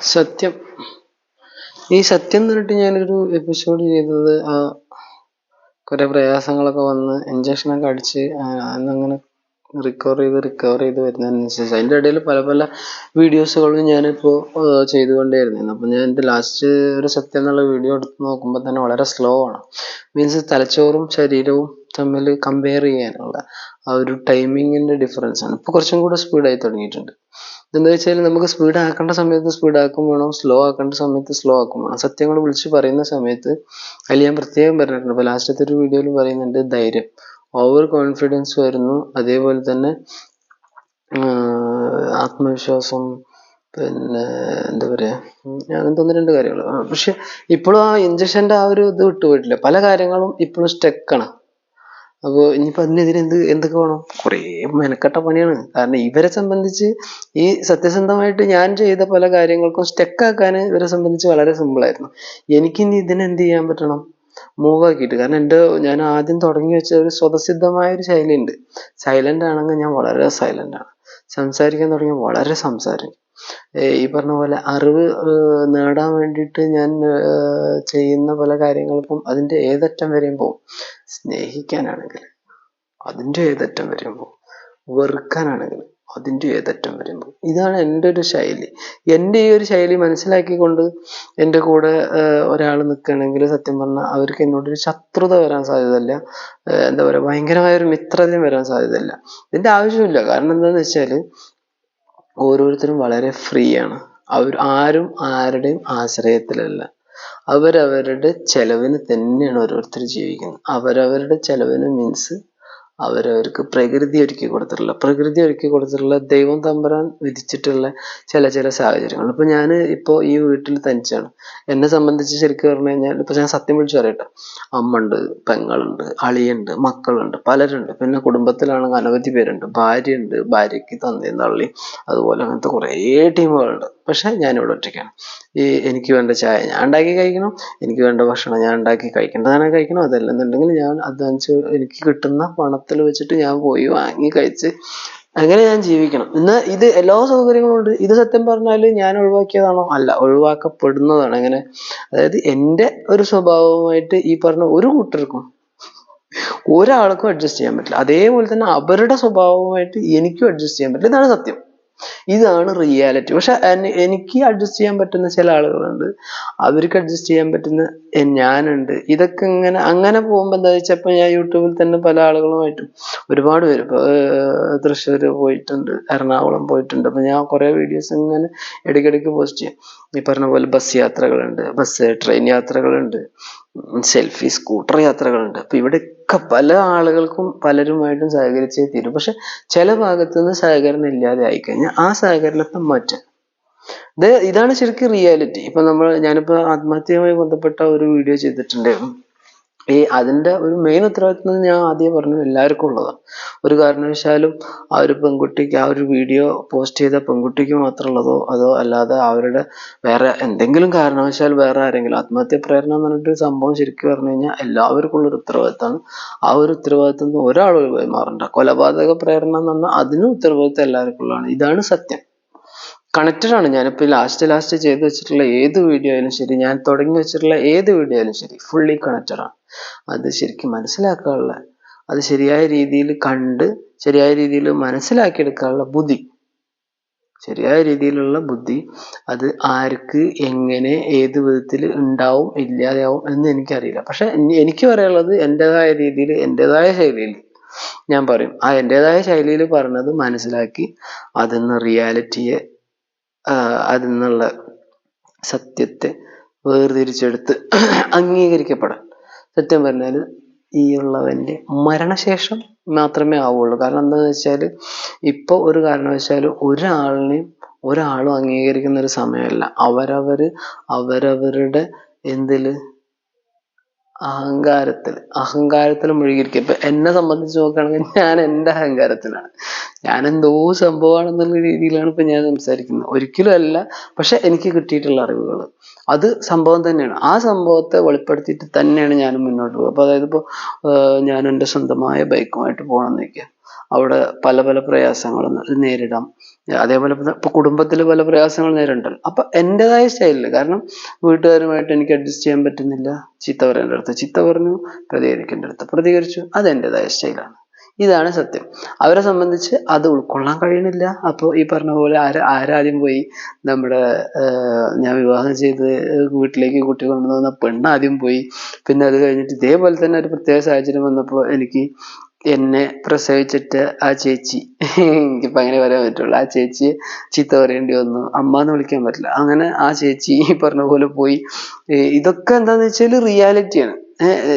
സത്യം. ഈ സത്യം പറഞ്ഞിട്ട് ഞാനൊരു എപ്പിസോഡ് ചെയ്തത് ആ കുറെ പ്രയാസങ്ങളൊക്കെ വന്ന് ഇഞ്ചക്ഷനൊക്കെ അടിച്ച് അന്നങ്ങനെ റിക്കവർ ചെയ്ത് റിക്കവർ ചെയ്ത് വരുന്നതിനനുസരിച്ച് അതിന്റെ ഇടയിൽ പല പല വീഡിയോസുകളും ഞാനിപ്പോൾ ചെയ്തുകൊണ്ടേയിരുന്നു. അപ്പോൾ ഞാൻ എന്റെ ലാസ്റ്റ് ഒരു സത്യം എന്നുള്ള വീഡിയോ എടുത്ത് നോക്കുമ്പോൾ തന്നെ വളരെ സ്ലോ ആണ്. മീൻസ് തലച്ചോറും ശരീരവും തമ്മിൽ കമ്പയർ ചെയ്യാനുള്ള ആ ഒരു ടൈമിങ്ങിന്റെ ഡിഫറൻസ് ആണ്. ഇപ്പോൾ കുറച്ചും കൂടെ സ്പീഡായി തുടങ്ങിയിട്ടുണ്ട്. എന്താ വെച്ചാൽ നമുക്ക് സ്പീഡ് ആക്കേണ്ട സമയത്ത് സ്പീഡ് ആക്കും വേണം സ്ലോ ആക്കേണ്ട സമയത്ത് സ്ലോ ആക്കും വേണം. സത്യങ്ങൾ വിളിച്ച് പറയുന്ന സമയത്ത് അതിൽ ഞാൻ പ്രത്യേകം പറഞ്ഞിട്ടുണ്ട്. ഇപ്പോൾ ലാസ്റ്റത്തെ ഒരു വീഡിയോയിൽ പറയുന്നുണ്ട് ധൈര്യം. ഓവർ കോൺഫിഡൻസ് വരുന്നു. അതേപോലെ തന്നെ ആത്മവിശ്വാസം പിന്നെ എന്താ പറയുക അങ്ങനത്തെ ഒന്ന് രണ്ട് കാര്യങ്ങൾ പക്ഷെ ഇപ്പോഴും ആ ഇഞ്ചക്ഷന്റെ ആ ഒരു ഇത് വിട്ടുപോയിട്ടില്ല. പല കാര്യങ്ങളും ഇപ്പോഴും സ്റ്റക്കാണ് അപ്പോൾ ഇനിയിപ്പോൾ അതിനെതിരെ എന്ത് എന്തൊക്കെ വേണം? കുറേ മെനക്കെട്ട പണിയാണ്. കാരണം ഇവരെ സംബന്ധിച്ച് ഈ സത്യസന്ധമായിട്ട് ഞാൻ ചെയ്ത പല കാര്യങ്ങൾക്കും സ്റ്റെക്കാക്കാൻ ഇവരെ സംബന്ധിച്ച് വളരെ സിമ്പിളായിരുന്നു എനിക്കിനി ഇതിനെന്ത് ചെയ്യാൻ പറ്റണം? മൂവ് ആക്കിയിട്ട്. കാരണം എന്റെ ഞാൻ ആദ്യം തുടങ്ങി വെച്ച ഒരു സ്വതസിദ്ധമായ ഒരു ശൈലിയുണ്ട്. സൈലന്റ് ആണെങ്കിൽ ഞാൻ വളരെ സൈലന്റ് ആണ്. സംസാരിക്കാൻ തുടങ്ങിയാൽ വളരെ സംസാരിക്കും ഈ പറഞ്ഞ പോലെ അറിവ് നേടാൻ വേണ്ടിയിട്ട് ഞാൻ ചെയ്യുന്ന പല കാര്യങ്ങൾക്കും അതിന്റെ ഏതറ്റം വരെയും പോകും സ്നേഹിക്കാനാണെങ്കിൽ അതിന്റെ ഏതറ്റം വരെയും പോകും വെറുക്കാനാണെങ്കിൽ അതിന്റെ ഏതറ്റം വരെയും പോകും ഇതാണ് എന്റെ ഒരു ശൈലി. എന്റെ ഈ ഒരു ശൈലി മനസ്സിലാക്കിക്കൊണ്ട് എന്റെ കൂടെ ഒരാൾ നിൽക്കുകയാണെങ്കിൽ സത്യം പറഞ്ഞാൽ അവർക്ക് എന്നോടൊരു ശത്രുത വരാൻ സാധ്യതയില്ല. എന്താ പറയുക ഭയങ്കരമായ ഒരു മിത്രതയും വരാൻ സാധ്യതയില്ല. ഇതിന്റെ ആവശ്യമില്ല. കാരണം എന്താണെന്ന് വെച്ചാൽ ഓരോരുത്തരും വളരെ ഫ്രീ ആണ്. അവർ ആരും ആരുടെയും ആശ്രയത്തിലല്ല. അവരവരുടെ ചെലവിന് തന്നെയാണ് ഓരോരുത്തർ ജീവിക്കുന്നത്. അവരവരുടെ ചെലവിന് മീൻസ് അവരവർക്ക് പ്രകൃതി ഒരുക്കി കൊടുത്തിട്ടുള്ള പ്രകൃതി ഒരുക്കി കൊടുത്തിട്ടുള്ള ദൈവം തമ്പുരാൻ വിധിച്ചിട്ടുള്ള ചില ചില സാഹചര്യങ്ങൾ. ഇപ്പൊ ഞാൻ ഇപ്പോൾ ഈ വീട്ടിൽ തനിച്ചാണ്. എന്നെ സംബന്ധിച്ച് ശരിക്കും പറഞ്ഞു കഴിഞ്ഞാൽ ഇപ്പൊ ഞാൻ സത്യം വിളിച്ചു പറയട്ടെ. അമ്മ പെങ്ങളുണ്ട് അളിയുണ്ട് മക്കളുണ്ട് പലരുണ്ട്. പിന്നെ കുടുംബത്തിലാണെങ്കിൽ അനവധി പേരുണ്ട്. ഭാര്യയുണ്ട് ഭാര്യയ്ക്ക് തന്തയും തള്ളി അതുപോലെ അങ്ങനത്തെ കുറേ ടീമുകളുണ്ട്. പക്ഷെ ഞാനിവിടെ ഒറ്റയ്ക്കാണ്. ഈ എനിക്ക് വേണ്ട ചായ ഞാൻ ഉണ്ടാക്കി കഴിക്കണം എനിക്ക് വേണ്ട ഭക്ഷണം ഞാൻ ഉണ്ടാക്കി കഴിക്കേണ്ടതാണ് കഴിക്കണം. അതല്ലെന്നുണ്ടെങ്കിൽ ഞാൻ അധ്വാനിച്ച് എനിക്ക് കിട്ടുന്ന പണത്തിൽ വെച്ചിട്ട് ഞാൻ പോയി വാങ്ങി കഴിച്ച് അങ്ങനെ ഞാൻ ജീവിക്കണം. ഇന്ന് ഇത് എല്ലാ സൗകര്യങ്ങളും ഉണ്ട്. ഇത് സത്യം പറഞ്ഞാൽ ഞാൻ ഒഴിവാക്കിയതാണോ? അല്ല ഒഴിവാക്കപ്പെടുന്നതാണ്. അങ്ങനെ അതായത് എന്റെ ഒരു സ്വഭാവമായിട്ട് ഈ പറഞ്ഞ ഒരു കൂട്ടർക്കും ഒരാൾക്കും അഡ്ജസ്റ്റ് ചെയ്യാൻ പറ്റില്ല. അതേപോലെ തന്നെ അവരുടെ സ്വഭാവമായിട്ട് എനിക്കും അഡ്ജസ്റ്റ് ചെയ്യാൻ പറ്റില്ല. ഇതാണ് സത്യം. ഇതാണ് റിയാലിറ്റി പക്ഷെ എനിക്ക് അഡ്ജസ്റ്റ് ചെയ്യാൻ പറ്റുന്ന ചില ആളുകളുണ്ട്. അവർക്ക് അഡ്ജസ്റ്റ് ചെയ്യാൻ പറ്റുന്ന ഞാനുണ്ട്. ഇതൊക്കെ ഇങ്ങനെ അങ്ങനെ പോകുമ്പോൾ എന്താ വെച്ചപ്പോൾ ഞാൻ യൂട്യൂബിൽ തന്നെ പല ആളുകളുമായിട്ടും ഒരുപാട് പേര് തൃശ്ശൂർ പോയിട്ടുണ്ട് എറണാകുളം പോയിട്ടുണ്ട്. അപ്പം ഞാൻ കുറേ വീഡിയോസ് ഇങ്ങനെ ഇടയ്ക്കിടയ്ക്ക് പോസ്റ്റ് ചെയ്യും. ഈ പറഞ്ഞ പോലെ ബസ് യാത്രകളുണ്ട് ബസ് ട്രെയിൻ യാത്രകളുണ്ട് സെൽഫി സ്കൂട്ടർ യാത്രകളുണ്ട്. അപ്പൊ ഇവിടെയൊക്കെ പല ആളുകൾക്കും പലരുമായിട്ടും സഹകരിച്ചേ തീരും. പക്ഷെ ചില ഭാഗത്തുനിന്ന് സഹകരണം ഇല്ലാതെ ആയിക്കഴിഞ്ഞാൽ ആ സഹകരണത്തെ മാറ്റാം. ഇത് ഇതാണ് ശരിക്കും റിയാലിറ്റി ഇപ്പൊ നമ്മൾ ഞാനിപ്പോ ആത്മഹത്യയുമായി ബന്ധപ്പെട്ട ഒരു വീഡിയോ ചെയ്തിട്ടുണ്ടായിരുന്നു. ഈ അതിന്റെ ഒരു മെയിൻ ഉത്തരവാദിത്വം ഞാൻ ആദ്യം പറഞ്ഞു എല്ലാവർക്കും ഉള്ളതാണ്. ഒരു കാരണവശാലും ആ ഒരു പെൺകുട്ടിക്ക് ആ ഒരു വീഡിയോ പോസ്റ്റ് ചെയ്ത പെൺകുട്ടിക്ക് മാത്രമുള്ളതോ അതോ അല്ലാതെ അവരുടെ വേറെ എന്തെങ്കിലും കാരണവശാൽ വേറെ ആരെങ്കിലും ആത്മഹത്യ പ്രേരണ എന്ന് പറഞ്ഞിട്ട് സംഭവം ശരിക്കും പറഞ്ഞു കഴിഞ്ഞാൽ എല്ലാവർക്കും ഉള്ളൊരു ഉത്തരവാദിത്തമാണ് ആ ഒരു ഉത്തരവാദിത്തം ഒരാൾ ഒഴിവായി മാറണ്ട. കൊലപാതക പ്രേരണ എന്ന് പറഞ്ഞാൽ അതിനും ഉത്തരവാദിത്തം എല്ലാവർക്കും ഉള്ളതാണ്. ഇതാണ് സത്യം. കണക്റ്റഡ് ആണ്. ഞാനിപ്പോൾ ലാസ്റ്റ് ലാസ്റ്റ് ചെയ്ത് വെച്ചിട്ടുള്ള ഏത് വീഡിയോ ആയാലും ശരി ഞാൻ തുടങ്ങി വെച്ചിട്ടുള്ള ഏത് വീഡിയോ ആയാലും ശരി ഫുള്ളി ആണ്. അത് ശരിക്കും മനസ്സിലാക്കാനുള്ള അത് ശരിയായ രീതിയിൽ കണ്ട് ശരിയായ രീതിയിൽ മനസ്സിലാക്കിയെടുക്കാനുള്ള ബുദ്ധി. ശരിയായ രീതിയിലുള്ള ബുദ്ധി അത് ആർക്ക് എങ്ങനെ ഏത് വിധത്തിൽ ഉണ്ടാവും ഇല്ലാതെയാവും എന്ന് എനിക്കറിയില്ല. പക്ഷെ എനിക്ക് പറയാനുള്ളത് എന്റെതായ രീതിയിൽ എന്റെതായ ശൈലിയിൽ ഞാൻ പറയും. ആ എന്റെതായ ശൈലിയിൽ പറഞ്ഞത് മനസ്സിലാക്കി അതിന്ന് റിയാലിറ്റിയെ അതിൽ നിന്നുള്ള സത്യത്തെ വേർതിരിച്ചെടുത്ത് അംഗീകരിക്കപ്പെടാൻ. സത്യം പറഞ്ഞാൽ ഈ ഉള്ളവന്റെ മരണശേഷം മാത്രമേ ആവുള്ളൂ കാരണം എന്താണെന്ന് വെച്ചാൽ ഇപ്പോൾ ഒരു കാരണവശാലും ഒരാളിനെയും ഒരാളും അംഗീകരിക്കുന്ന ഒരു സമയമല്ല. അവരവർ അവരവരുടെ എന്തിൽ അഹങ്കാരത്തിൽ അഹങ്കാരത്തിൽ മുഴുകിയിരിക്കുക ഇപ്പൊ എന്നെ സംബന്ധിച്ച് നോക്കുകയാണെങ്കിൽ ഞാൻ എന്റെ അഹങ്കാരത്തിലാണ്. ഞാൻ എന്തോ സംഭവമാണെന്നുള്ള രീതിയിലാണ് ഇപ്പൊ ഞാൻ സംസാരിക്കുന്നത്. ഒരിക്കലും അല്ല പക്ഷെ എനിക്ക് കിട്ടിയിട്ടുള്ള അറിവുകൾ അത് സംഭവം തന്നെയാണ്. ആ സംഭവത്തെ വെളിപ്പെടുത്തിയിട്ട് തന്നെയാണ് ഞാൻ മുന്നോട്ട് പോകുക അപ്പൊ അതായത് ഇപ്പോൾ ഞാൻ എന്റെ സ്വന്തമായ ബൈക്കുമായിട്ട് പോകണം എന്ന് അവിടെ പല പല പ്രയാസങ്ങളും നേരിടാം. അതേപോലെ ഇപ്പൊ കുടുംബത്തിൽ പല പ്രയാസങ്ങൾ നേരിടണ്ടല്ലോ. അപ്പൊ എന്റെതായ സ്റ്റൈലിൽ കാരണം വീട്ടുകാരുമായിട്ട് എനിക്ക് അഡ്ജസ്റ്റ് ചെയ്യാൻ പറ്റുന്നില്ല. ചീത്ത പറയേണ്ട അടുത്ത് ചീത്ത പറഞ്ഞു പ്രതികരിക്കേണ്ട അടുത്ത് പ്രതികരിച്ചു. അത് എന്റെതായ സ്റ്റൈലാണ്. ഇതാണ് സത്യം. അവരെ സംബന്ധിച്ച് അത് ഉൾക്കൊള്ളാൻ കഴിയണില്ല. അപ്പോൾ ഈ പറഞ്ഞ പോലെ ആര് ആരാദ്യം പോയി നമ്മുടെ ഞാൻ വിവാഹം ചെയ്ത് വീട്ടിലേക്ക് കുട്ടി കൊണ്ടുവന്ന പെണ്ണ് ആദ്യം പോയി. പിന്നെ അത് കഴിഞ്ഞിട്ട് ഇതേപോലെ തന്നെ ഒരു പ്രത്യേക സാഹചര്യം വന്നപ്പോൾ എനിക്ക് എന്നെ പ്രസവിച്ചിട്ട് ആ ചേച്ചി. എനിക്കിപ്പോൾ അങ്ങനെ പറയാൻ പറ്റുള്ളൂ ആ ചേച്ചി ചീത്ത പറയേണ്ടി വന്നു. അമ്മ എന്ന് വിളിക്കാൻ പറ്റില്ല. അങ്ങനെ ആ ചേച്ചി ഈ പറഞ്ഞ പോലെ പോയി. ഇതൊക്കെ എന്താന്ന് വെച്ചാൽ റിയാലിറ്റിയാണ്.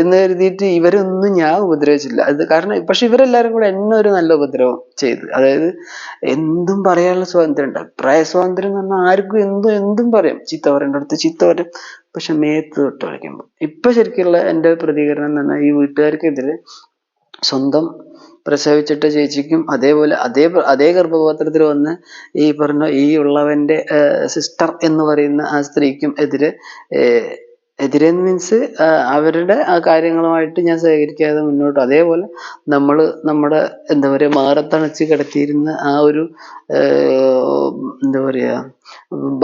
എന്ന് കരുതിയിട്ട് ഇവരൊന്നും ഞാൻ ഉപദ്രവിച്ചില്ല. അത് കാരണം പക്ഷെ ഇവരെല്ലാരും കൂടെ എന്നെ ഒരു നല്ല ഉപദ്രവം ചെയ്ത്. അതായത് എന്തും പറയാനുള്ള സ്വാതന്ത്ര്യം ഉണ്ട്. അഭിപ്രായ സ്വാതന്ത്ര്യം എന്ന് പറഞ്ഞാൽ ആർക്കും എന്തും എന്തും പറയാം. ചീത്ത പറയേണ്ട അടുത്ത് ചീത്ത പറയും. പക്ഷെ മേത്ത് തൊട്ട് കളിക്കുമ്പോൾ ഇപ്പൊ ശരിക്കുള്ള എന്റെ പ്രതികരണം എന്ന് പറഞ്ഞാൽ ഈ വീട്ടുകാർക്കെതിരെ സ്വന്തം പ്രസവിച്ചിട്ട ചേച്ചിക്കും അതേപോലെ അതേ അതേ ഗർഭപാത്രത്തിൽ വന്ന് ഈ പറഞ്ഞ ഈ ഉള്ളവന്റെ സിസ്റ്റർ എന്ന് പറയുന്ന ആ സ്ത്രീക്കും എതിരെ എതിരെ മീൻസ് അവരുടെ ആ കാര്യങ്ങളുമായിട്ട് ഞാൻ സഹകരിക്കാതെ മുന്നോട്ട്. അതേപോലെ നമ്മൾ നമ്മുടെ എന്താ പറയുക മാറത്തണച്ച് കിടത്തിയിരുന്ന ആ ഒരു എന്താ പറയുക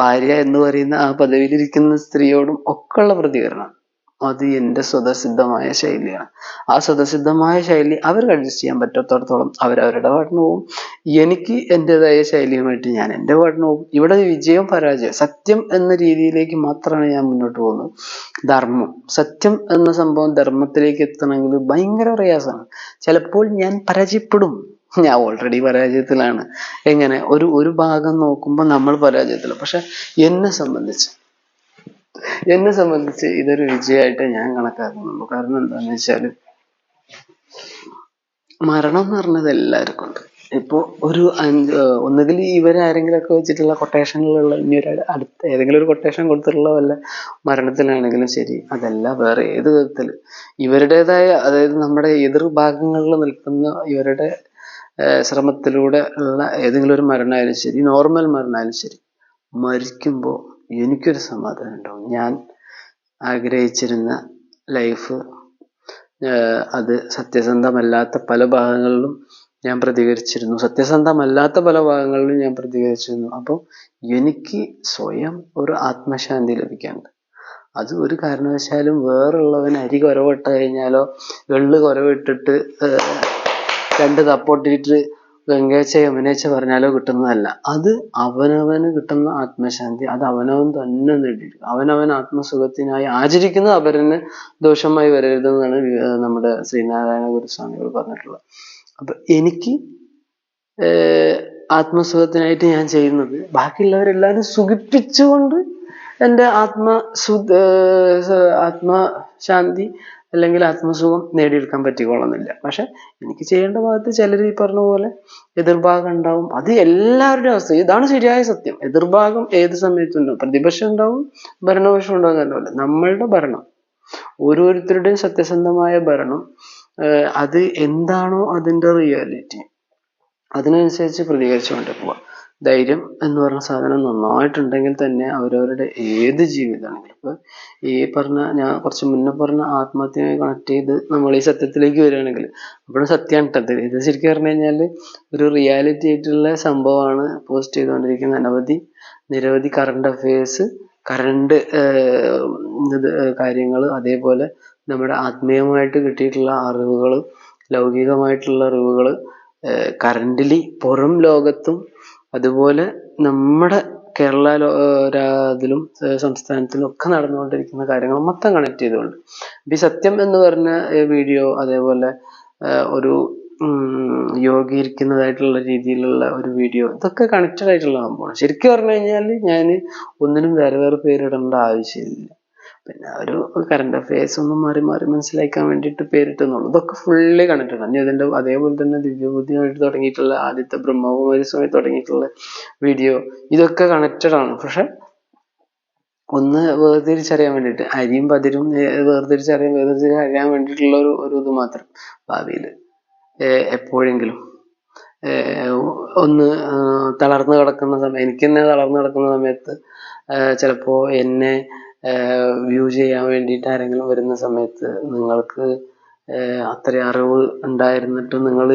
ഭാര്യ എന്ന് പറയുന്ന ആ പദവിയിലിരിക്കുന്ന സ്ത്രീയോടും ഒക്കെയുള്ള പ്രതികരണം. അത് എന്റെ സ്വതസിദ്ധമായ ശൈലിയാണ്. ആ സ്വതസിദ്ധമായ ശൈലി അവർക്ക് അഡ്ജസ്റ്റ് ചെയ്യാൻ പറ്റാത്തടത്തോളം അവരവരുടെ പാട്ടിന് പോവും. എനിക്ക് എന്റെതായ ശൈലിയുമായിട്ട് ഞാൻ എന്റെ പാട്ടിന് പോവും. ഇവിടെ വിജയം പരാജയം സത്യം എന്ന രീതിയിലേക്ക് മാത്രമാണ് ഞാൻ മുന്നോട്ട് പോകുന്നത്. ധർമ്മം. സത്യം എന്ന സംഭവം ധർമ്മത്തിലേക്ക് എത്തണമെങ്കിൽ ഭയങ്കര പ്രയാസമാണ്. ചിലപ്പോൾ ഞാൻ പരാജയപ്പെടും. ഞാൻ ഓൾറെഡി പരാജയത്തിലാണ്. എങ്ങനെ? ഒരു ഒരു ഭാഗം നോക്കുമ്പോൾ നമ്മൾ പരാജയത്തിലാണ് പക്ഷെ എന്നെ സംബന്ധിച്ച് എന്നെ സംബന്ധിച്ച് ഇതൊരു വിജയമായിട്ട് ഞാൻ കണക്കാക്കുന്നുള്ളൂ. കാരണം എന്താന്ന് വെച്ചാൽ മരണം എന്ന് പറഞ്ഞത് എല്ലാവർക്കും ഉണ്ട്. ഇപ്പോ ഒരു അഞ്ച് ഒന്നുകിൽ ഇവരാരെങ്കിലും ഒക്കെ വെച്ചിട്ടുള്ള കൊട്ടേഷനിലുള്ള ഇനി ഒരു അടുത്ത ഏതെങ്കിലും ഒരു കൊട്ടേഷൻ കൊടുത്തിട്ടുള്ള വല്ല മരണത്തിലാണെങ്കിലും ശരി. അതല്ല വേറെ ഏത് വിധത്തിൽ. ഇവരുടേതായ അതായത് നമ്മുടെ എതിർ ഭാഗങ്ങളിൽ നിൽക്കുന്ന ഇവരുടെ ശ്രമത്തിലൂടെ ഉള്ള ഏതെങ്കിലും ഒരു മരണമായാലും ശരി നോർമൽ മരണമായാലും ശരി മരിക്കുമ്പോൾ എനിക്കൊരു സമാധാനം ഉണ്ടാവും. ഞാൻ ആഗ്രഹിച്ചിരുന്ന ലൈഫ് അത് സത്യസന്ധമല്ലാത്ത പല ഭാഗങ്ങളിലും ഞാൻ പ്രതികരിച്ചിരുന്നു. സത്യസന്ധമല്ലാത്ത പല ഭാഗങ്ങളിലും ഞാൻ പ്രതികരിച്ചിരുന്നു. അപ്പോൾ എനിക്ക് സ്വയം ഒരു ആത്മശാന്തി ലഭിക്കാണ്ട് അത് ഒരു കാരണവശാലും വേറുള്ളവൻ അരി കുറവിട്ട് കഴിഞ്ഞാലോ എള്ള് കുറവിട്ടിട്ട് രണ്ട് തപ്പൊട്ടിട്ട് ഗംഗേച്ച യമുനേച്ച പറഞ്ഞാലോ കിട്ടുന്നതല്ല. അത് അവനവന് കിട്ടുന്ന ആത്മശാന്തി അത് അവനവൻ തന്നെ നേടിയിരിക്കും അവനവൻ ആത്മസുഖത്തിനായി ആചരിക്കുന്നത് അവരന് ദോഷമായി വരരുതെന്നാണ് നമ്മുടെ ശ്രീനാരായണ ഗുരുസ്വാമികൾ പറഞ്ഞിട്ടുള്ളത്. അപ്പൊ എനിക്ക് ആത്മസുഖത്തിനായിട്ട് ഞാൻ ചെയ്യുന്നത് ബാക്കിയുള്ളവരെല്ലാവരും സുഖിപ്പിച്ചുകൊണ്ട് എന്റെ ആത്മ ആത്മശാന്തി അല്ലെങ്കിൽ ആത്മസുഖം നേടിയെടുക്കാൻ പറ്റിക്കൊള്ളുന്നില്ല പക്ഷെ എനിക്ക് ചെയ്യേണ്ട ഭാഗത്ത് ചിലർ ഈ പറഞ്ഞ പോലെ എതിർഭാഗം ഉണ്ടാവും. അത് എല്ലാവരുടെയും അവസ്ഥ. ഇതാണ് ശരിയായ സത്യം. എതിർഭാഗം ഏത് സമയത്തും ഉണ്ടാവും പ്രതിപക്ഷം ഉണ്ടാവും ഭരണപക്ഷം ഉണ്ടാവും എന്നല്ല നമ്മളുടെ ഭരണം ഓരോരുത്തരുടെയും സത്യസന്ധമായ ഭരണം അത് എന്താണോ അതിന്റെ റിയാലിറ്റി അതിനനുസരിച്ച് പ്രതികരിച്ചുകൊണ്ട് പോവുക ധൈര്യം എന്ന് പറഞ്ഞ സാധനം നന്നായിട്ടുണ്ടെങ്കിൽ തന്നെ അവരവരുടെ ഏത് ജീവിതമാണെങ്കിലും ഇപ്പൊ ഈ പറഞ്ഞ ഞാൻ കുറച്ച് മുന്നേ പറഞ്ഞ ആത്മഹത്യയുമായി കണക്ട് ചെയ്ത് നമ്മൾ ഈ സത്യത്തിലേക്ക് വരികയാണെങ്കിൽ അപ്പോഴും സത്യമാണ് കേട്ടത്. ഇത് ശരിക്കും പറഞ്ഞു കഴിഞ്ഞാൽ ഒരു റിയാലിറ്റി ആയിട്ടുള്ള സംഭവമാണ് പോസ്റ്റ് ചെയ്തുകൊണ്ടിരിക്കുന്ന അനവധി നിരവധി കറണ്ട് അഫയേഴ്സ് കറണ്ട് കാര്യങ്ങൾ അതേപോലെ നമ്മുടെ ആത്മീയമായിട്ട് കിട്ടിയിട്ടുള്ള അറിവുകൾ ലൗകികമായിട്ടുള്ള അറിവുകൾ കറന്റിലി പുറം ലോകത്തും അതുപോലെ നമ്മുടെ കേരള ഇതിലും സംസ്ഥാനത്തിലും ഒക്കെ നടന്നുകൊണ്ടിരിക്കുന്ന കാര്യങ്ങൾ മൊത്തം കണക്ട് ചെയ്തുകൊണ്ട്. ഈ സത്യം എന്ന് പറഞ്ഞ വീഡിയോ അതേപോലെ ഒരു യോഗി ഇരിക്കുന്നതായിട്ടുള്ള രീതിയിലുള്ള ഒരു വീഡിയോ ഇതൊക്കെ കണക്റ്റഡ് ആയിട്ടുള്ള സംഭവമാണ്. ശരിക്കും പറഞ്ഞു കഴിഞ്ഞാൽ ഞാൻ ഒന്നിനും വേറെ വേറെ പേരിടേണ്ട ആവശ്യമില്ല. പിന്നെ ഒരു കറണ്ട് അഫയേഴ്സ് ഒന്നും മാറി മാറി മനസ്സിലാക്കാൻ വേണ്ടിയിട്ട് പേരിട്ടെന്നുള്ളൂ. ഇതൊക്കെ ഫുള്ളി കണ്ടിട്ടുണ്ട്. ആണ് ഇതിന്റെ അതേപോലെ തന്നെ ദിവ്യബുദ്ധിയായിട്ട് തുടങ്ങിയിട്ടുള്ള ആദ്യത്തെ ബ്രഹ്മകുമാരിസുമായി തുടങ്ങിയിട്ടുള്ള വീഡിയോ ഇതൊക്കെ കണക്റ്റഡ് ആണ്. പക്ഷെ ഒന്ന് വേർതിരിച്ചറിയാൻ വേണ്ടിയിട്ട് അരിയും പതിരും വേർതിരിച്ചറിയാൻ വേർതിരിച്ചറിയാൻ വേണ്ടിയിട്ടുള്ള ഒരു ഒരു ഇത് മാത്രം ഭാവിയിൽ എപ്പോഴെങ്കിലും. ഒന്ന് തളർന്നു കിടക്കുന്ന സമയം എനിക്ക് തന്നെ തളർന്നു കിടക്കുന്ന സമയത്ത് ചിലപ്പോൾ എന്നെ വ്യൂ ചെയ്യാൻ വേണ്ടിയിട്ട് ആരെങ്കിലും വരുന്ന സമയത്ത് നിങ്ങൾക്ക് അത്ര അറിവ് ഉണ്ടായിരുന്നിട്ടും നിങ്ങൾ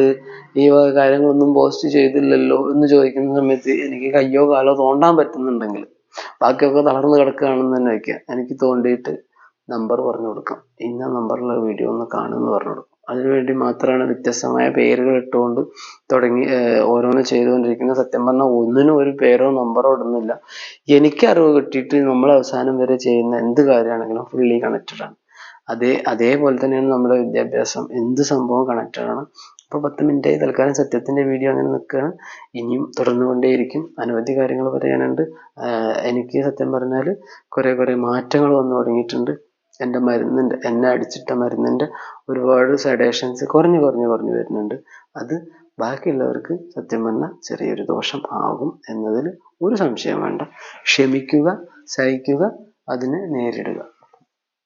ഈ വക കാര്യങ്ങളൊന്നും പോസ്റ്റ് ചെയ്തില്ലല്ലോ എന്ന് ചോദിക്കുന്ന സമയത്ത് എനിക്ക് കയ്യോ കാലോ തോണ്ടാൻ പറ്റുന്നുണ്ടെങ്കിൽ ബാക്കിയൊക്കെ തളർന്ന് കിടക്കുകയാണെന്ന് തന്നെ വയ്ക്കുക. എനിക്ക് തോണ്ടിയിട്ട് നമ്പർ പറഞ്ഞു കൊടുക്കാം. ഇന്ന നമ്പറിലുള്ള വീഡിയോ ഒന്ന് കാണുമെന്ന് പറഞ്ഞു കൊടുക്കും. അതിനുവേണ്ടി മാത്രമാണ് വ്യത്യസ്തമായ പേരുകൾ ഇട്ടുകൊണ്ട് തുടങ്ങി ഓരോന്ന് ചെയ്തുകൊണ്ടിരിക്കുന്നത്. സത്യം പറഞ്ഞാൽ ഒന്നിനും ഒരു പേരോ നമ്പറോ ഇടുന്നില്ല. എനിക്ക് അറിവ് കിട്ടിയിട്ട് നമ്മൾ അവസാനം വരെ ചെയ്യുന്ന എന്ത് കാര്യമാണെങ്കിലും ഫുള്ളി കണക്റ്റഡ് ആണ്. അതേ അതേപോലെ തന്നെയാണ് നമ്മുടെ വിദ്യാഭ്യാസം. എന്ത് സംഭവം കണക്റ്റഡ് ആണ്. അപ്പോൾ പത്ത് മിനിറ്റായി തൽക്കാലം സത്യത്തിന്റെ വീഡിയോ അങ്ങനെ നിൽക്കുകയാണ്. ഇനിയും തുടർന്നുകൊണ്ടേയിരിക്കും. അനവധി കാര്യങ്ങൾ പറയാനുണ്ട്. എനിക്ക് സത്യം പറഞ്ഞാൽ കുറേ കുറേ മാറ്റങ്ങൾ വന്നു തുടങ്ങിയിട്ടുണ്ട്. എന്റെ മരുന്നിന്റെ എന്നെ അടിച്ചിട്ട മരുന്നിന്റെ ഒരുപാട് സഡേഷൻസ് കുറഞ്ഞു കുറഞ്ഞു കുറഞ്ഞു വരുന്നുണ്ട്. അത് ബാക്കിയുള്ളവർക്ക് സത്യം പറഞ്ഞാൽ ചെറിയൊരു ദോഷം ആകും എന്നതിൽ ഒരു സംശയം വേണ്ട. ക്ഷമിക്കുക സഹിക്കുക അതിനെ നേരിടുക.